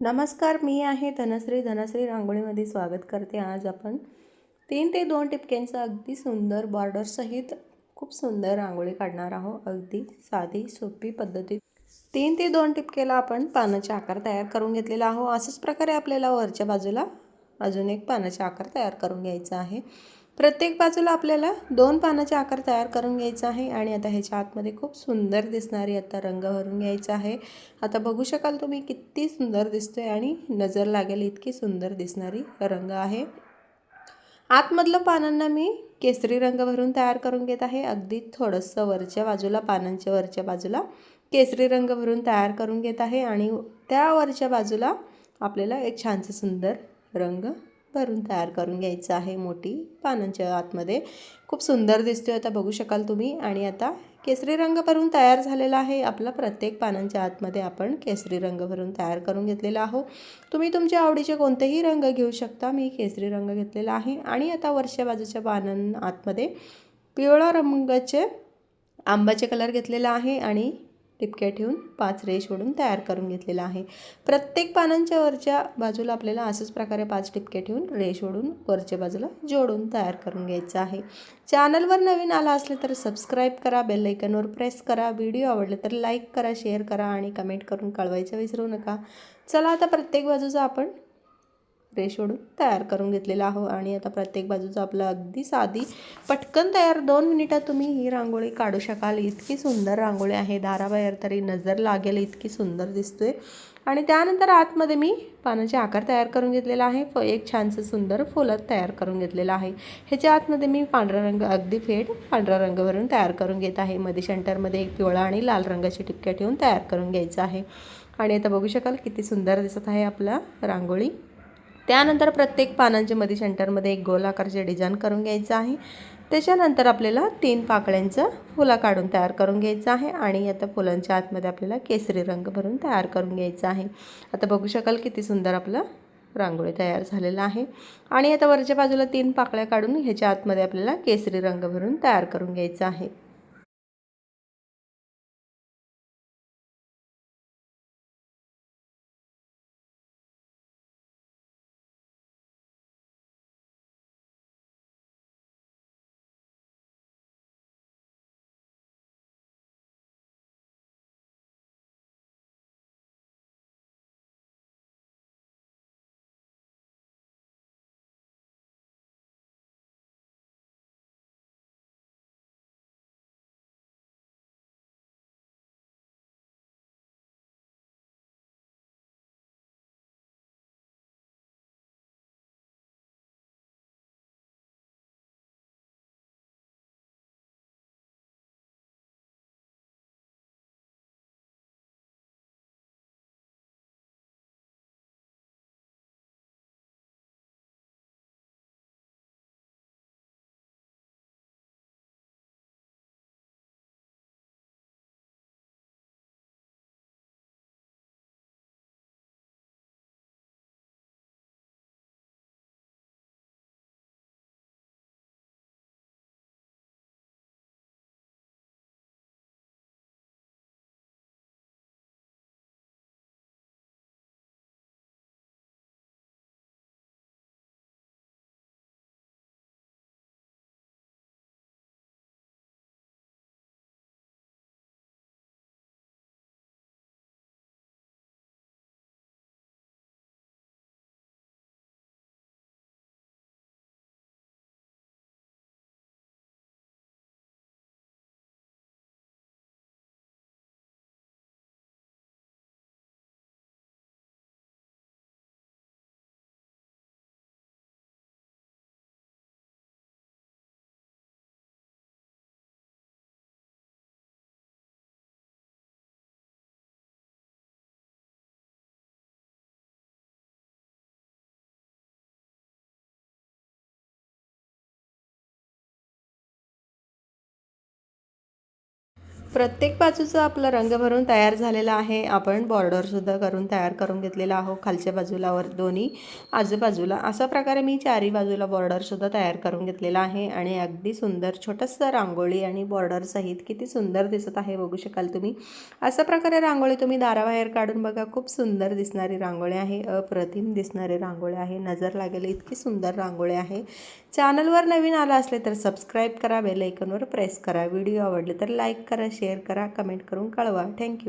नमस्कार मी आहे धनश्री. धनश्री रांगोळीमध्ये स्वागत करते. आज आपण तीन ते दोन टिपक्यांचा अगदी सुंदर बॉर्डरसहित खूप सुंदर रांगोळी काढणार आहोत. अगदी साधी सोपी पद्धतीत तीन ते दोन टिपकेला आपण पानाचे आकार तयार करून घेतलेला आहो अशाच प्रकारे आपल्याला वरच्या बाजूला अजून एक पानाचा आकार तयार करून घ्यायचा आहे. प्रत्येक बाजूला आपल्याला दोन पानाचे आकार तयार करून घ्यायचा आहे आणि आता ह्याच्या आतमध्ये खूप सुंदर दिसणारी आता रंग भरून घ्यायचा आहे. आता बघू शकाल तुम्ही किती सुंदर दिसतोय आणि नजर लागेल इतकी सुंदर दिसणारी रंग आहे. आतमधलं पानांना मी केसरी रंग भरून तयार करून घेत आहे. अगदी थोडंसं वरच्या बाजूला पानांच्या वरच्या बाजूला केसरी रंग भरून तयार करून घेत आहे आणि त्या वरच्या बाजूला आपल्याला एक छानसं सुंदर रंग भरून तयार करून घ्यायचं आहे मोठी पानांच्या आतमध्ये. खूप सुंदर दिसतोय आता बघू शकाल तुम्ही. आणि आता केसरी रंग भरून तयार झालेला आहे. आपला प्रत्येक पानांच्या आतमध्ये आपण केसरी रंग भरून तयार करून घेतलेला आहो तुम्ही तुमच्या आवडीचे कोणतेही रंग घेऊ शकता. मी केसरी रंग घेतलेला आहे. आणि आता वरच्या बाजूच्या पानां आतमध्ये पिवळा रंगाचे आंबाचे कलर घेतलेला आहे. आणि टिपक्या ठेवून पाच रेष ओढून तयार करून घेतलेला आहे. प्रत्येक पानांच्या वरच्या बाजूला आपल्याला असंच प्रकारे पाच टिपक्या ठेवून रेष ओढून वरच्या बाजूला जोडून तयार करून घ्यायचं आहे. चॅनलवर नवीन आला असले तर सबस्क्राईब करा बेलायकनवर प्रेस करा. व्हिडिओ आवडले तर लाईक करा शेअर करा आणि कमेंट करून कळवायचं विसरू नका. चला आता प्रत्येक बाजूचा आपण रेश तयार करून घेतलेला आहो. आणि आता प्रत्येक बाजूचं आपलं अगदी साधी पटकन तयार दोन मिनिटात तुम्ही ही रांगोळी काढू शकाल. इतकी सुंदर रांगोळी आहे. दाराबाहेर तरी नजर लागेल. इतकी सुंदर दिसतोय. आणि त्यानंतर आतमध्ये मी पानाचे आकार तयार करून घेतलेला आहे. फ एक छानसं सुंदर फुलं तयार करून घेतलेलं आहे. ह्याच्या आतमध्ये मी पांढरा रंग अगदी फेड पांढरा रंग भरून तयार करून घेत आहे. मध्ये शंटरमध्ये एक पिवळा आणि लाल रंगाची टिपक्या ठेवून तयार करून घ्यायचं आहे. आणि आता बघू शकाल किती सुंदर दिसत आहे आपला रांगोळी. त्यानंतर प्रत्येक पानांच्या मध्ये सेंटरमध्ये एक गोलाकारचे डिझाईन करून घ्यायचं आहे. त्याच्यानंतर आपल्याला तीन पाकळ्यांचं फुलं काढून तयार करून घ्यायचं आहे आणि आता फुलांच्या आतमध्ये आपल्याला केसरी रंग भरून तयार करून घ्यायचा आहे. आता बघू शकाल किती सुंदर आपलं रांगोळी तयार झालेलं आहे. आणि आता वरच्या बाजूला तीन पाकळ्या काढून ह्याच्या आतमध्ये आपल्याला केसरी रंग भरून तयार करून घ्यायचा आहे. प्रत्येक बाजूचा आपला रंग भरून तयार झालेला आहे. आपण बॉर्डरसुद्धा करून तयार करून घेतलेला आहो खालच्या बाजूला वर दोन्ही आजूबाजूला. अशा प्रकारे मी चारी बाजूला बॉर्डरसुद्धा तयार करून घेतलेला आहे. आणि अगदी सुंदर छोटंसं रांगोळी आणि बॉर्डरसहित किती सुंदर दिसत आहे बघू शकाल तुम्ही. अशा प्रकारे रांगोळी तुम्ही दाराबाहेर काढून बघा. खूप सुंदर दिसणारी रांगोळी आहे. अप्रतिम दिसणारी रांगोळी आहे. नजर लागेल इतकी सुंदर रांगोळी आहे. चॅनलवर नवीन आला असले तर सबस्क्राईब करा. बेल आयकॉनवर प्रेस करा. व्हिडिओ आवडले तर लाईक करा. शेअर करा कमेंट करून कळवा. थँक्यू